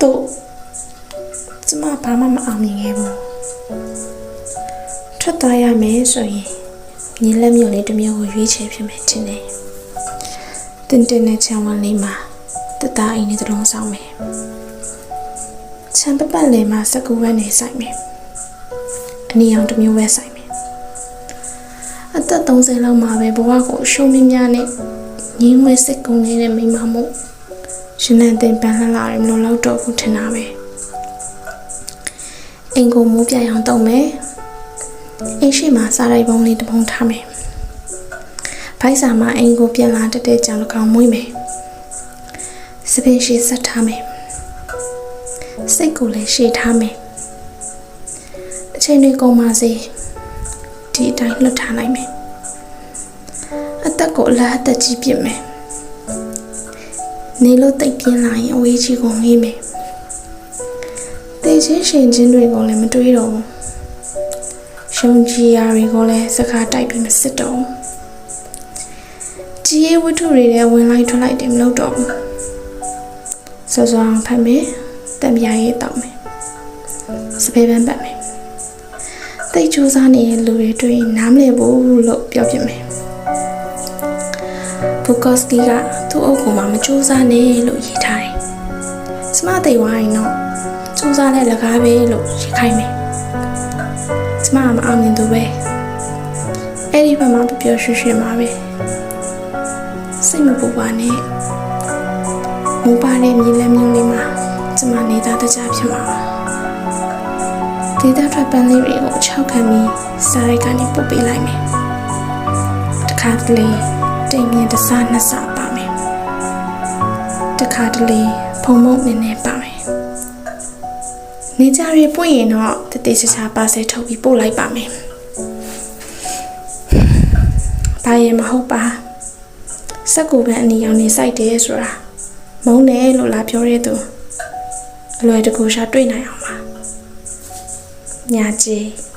တို့ကျမဘာမှမအောင်မြင်ခဲ့ဘူးထွက်သွားရမယ်ဆိုရင်ညီလက်မျိုးလေးတစ်မျိုးကိုရွေးချယ်ဖြစ်မယ်တင်တယ်တင်တင်နဲ့ချမ်းဝန်းလေးမှာတသားအိမ်နဲ့တစ်လုံးဆောင်မယ်ချမ်းပပတ်လေးမှာစကူဝဲနေဆိုင်မယ်အနီအောင်တစ်မျိုးပဲဆိုင်မယ်အသက်30လောက်မှာပဲဘဝကိုရှုံးမင်းများနဲ့ငင်းဝဲစစ်ကုံနေတဲ့မိန်းမမို့ ရှင်နန်တင်ပန်းလှလာတယ်မလို့လောက်တော့ဘူးထင်တာပဲအင်ကိုမိုးပြအောင်တုံးမယ်အင်းရှိမှာစားရိုက်ပုံးလေးတစ်ပုံထားမယ်ဘိုက်စာမှာအင်ကိုပြန်လာတက်တဲ့ကြောင်တစ်ကောင်မွေးမယ်စပင်းရှိဆက်ထားမယ်စိတ်ကိုလည်းရှေ့ထားမယ်အချိန်တွေကုန်ပါစေဒီအတိုင်းလွတ်ထားနိုင်မယ်အသက်ကိုအလားအသက်ကြီးပြစ်မယ် နေလို့တိတ်ပြင်းလာရင်အဝေးကြီးကိုငေးမယ်။တေချင်းရှင်ချင်းတွေကိုလည်းမတွေးတော့ဘူး။ရှုံကြည်ရာတွေကိုလည်းစကားတိုက်ပြီးမစစ်တော့ဘူး။ကြီးရေးဝတ္ထုတွေထဲဝင်လိုက်ထွက်လိုက်တယ်မလုပ်တော့ဘူး။စောစောအောင်ဖတ်မယ်။တံပြားရေးတောက်မယ်။စပယ်ပန်းပတ်မယ်။တိတ်ကြိုးစားနေတဲ့လူတွေတွေ့ရင်နားမလည်ဘူးလို့ပြောပြမယ်။ ဘူကော့စကီကသူ့အုပ်ကိုမှမစူးစမ်းနဲ့လို့ရေးထားတယ်။စမသိဝိုင်းတော့စူးစမ်းတဲ့လကားပဲလို့ရေးခိုင်းမယ်။စမကမအောင်မြင်သူပဲ။အဲ့ဒီဘက်မှာပျော်ရွှင်ရွှင်ပါပဲ။စိတ်မပူပါနဲ့။မူပါတဲ့မြေလက်မျိုးလေးမှာစမနေသားတကြဖြစ်မှာပါ။ဒေတာထွက်ပန်းလေးတွေကိုအချောက်ခံပြီးစားရိုက်ကနေပုတ်ပေးလိုက်မယ်။တခါတလေ တိမ်မြင့်တစားနှစ်ဆပါမယ်တခါတလေဖုံမုံနေနေပါမယ်နေကြရပွင့်ရင်တော့တတိချာချာပါဆဲထုတ်ပြီးပို့လိုက်ပါမယ်ဘာရင်မဟုတ်ပါစက်ကူပန်းအနီရောင်နေစိုက်တယ်ဆိုတာမုန်းတယ်လို့လာပြောတဲ့သူအလွယ်တကူရှာတွေ့နိုင်အောင်ပါညာကြီး